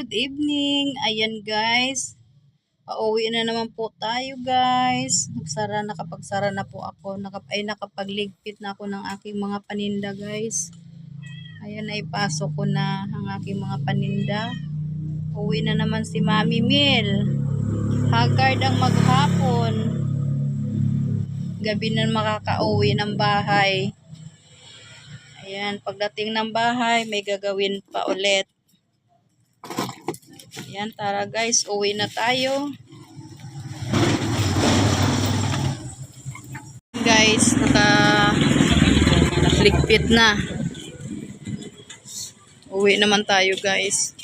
good evening. Ayan guys. Pauwi na naman po tayo guys. Nagsara, nakapagsara na po ako. Nakap ay nakapagligpit na ako ng aking mga paninda guys. Ayan na ipasok ko na ang aking mga paninda. Uwi na naman si Mami Mil. Haggard ang maghapon. Gabi na makakauwi ng bahay. Ayan, pagdating ng bahay, may gagawin pa ulit. Ayan, tara guys, uwi na tayo. Guys, naka naklikpit na. Uwi naman tayo guys.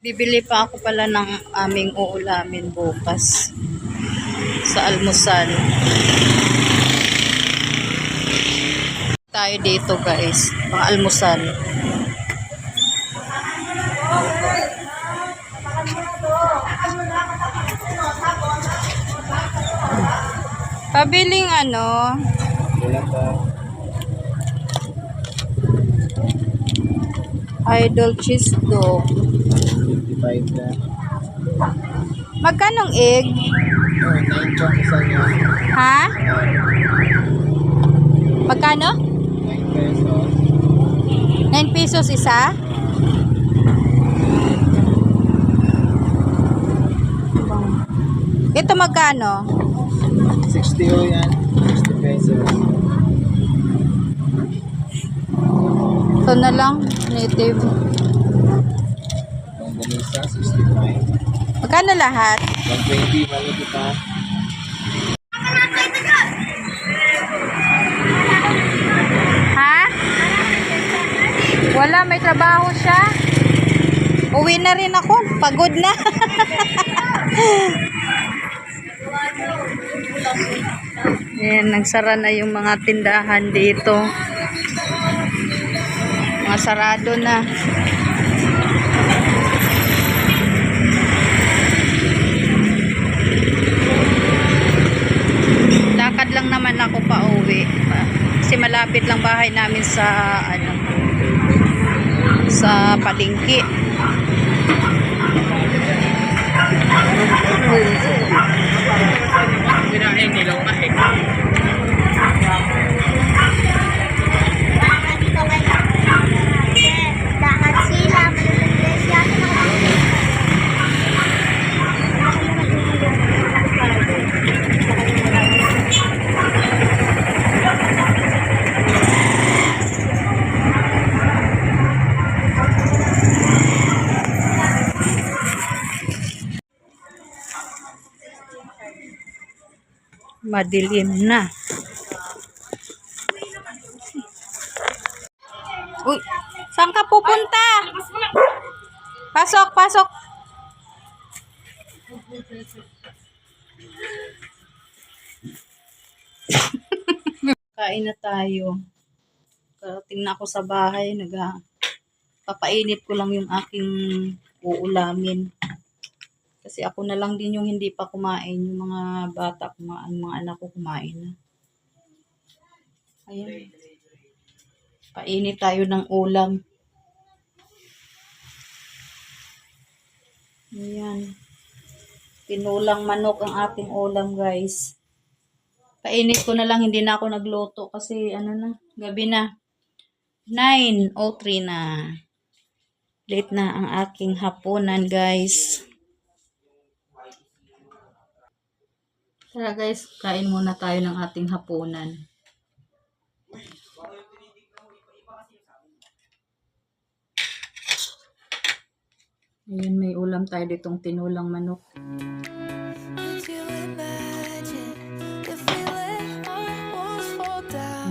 Bibili pa ako pala ng aming uulamin bukas sa almusal. Tayo dito guys, pang almusal. Pabiling ano, idol cheese dog. 55 na. Magkanong egg? Oh, 9 pa isa. Ha? Magkano? 9 pesos. 9 pesos isa? Ito magkano? 60 o yan. 60 pesos. Ito na lang, native. Longganisa, 65. Magkano lahat? 120, mali pa. Ha? Wala, may trabaho siya. Uwi na rin ako. Pagod na. Ayan, nagsara na yung mga tindahan dito. Mga sarado na. Lakad lang naman ako pa uwi. Kasi malapit lang bahay namin sa ano sa palengke. Madilim na. Uy, saan ka pupunta? Pasok, pasok. Kain na tayo. Karating na ako sa bahay. Naga, papainit ko lang yung aking uulamin. Kasi ako na lang din yung hindi pa kumain. Yung mga bata, kumain, mga anak ko kumain na. Ayan. Painit tayo ng ulam. Ayan. Tinulang manok ang ating ulam, guys. Painit ko na lang, hindi na ako nagluto kasi ano na, gabi na. 9.03 na. Late na ang aking hapunan, guys. Tara guys, kain muna tayo ng ating hapunan. Ayun, may ulam tayo ditong tinulang manok.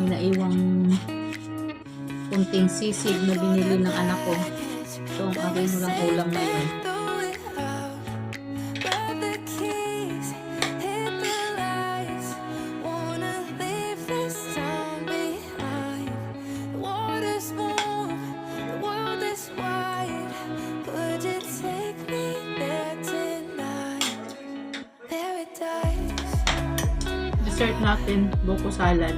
May naiwang kunting sisig na binili ng anak ko. Ito ang aking ulam ngayon. Dessert natin, buko salad.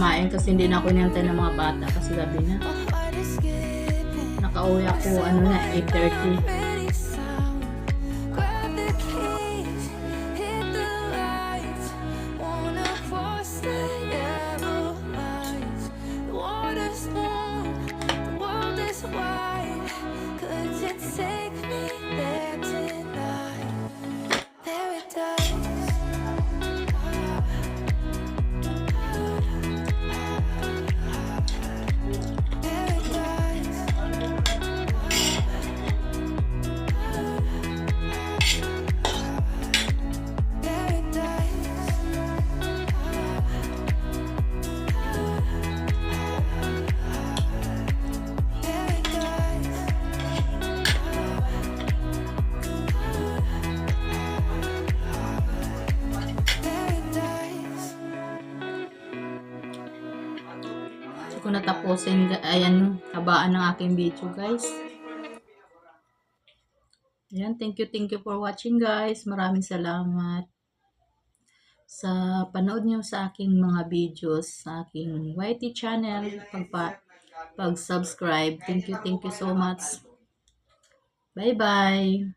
Kumain kasi hindi na ako inantay ng mga bata kasi gabi na. Nakauwi ako ano na 8.30. ko natapusin, ayan, habaan ng aking video, guys. Ayan, thank you, thank you for watching, guys. Maraming salamat sa panood nyo sa aking mga videos, sa aking YT channel, pagpa, pag-subscribe. Thank you, thank you so much. Bye-bye.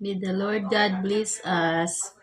May the Lord God bless us.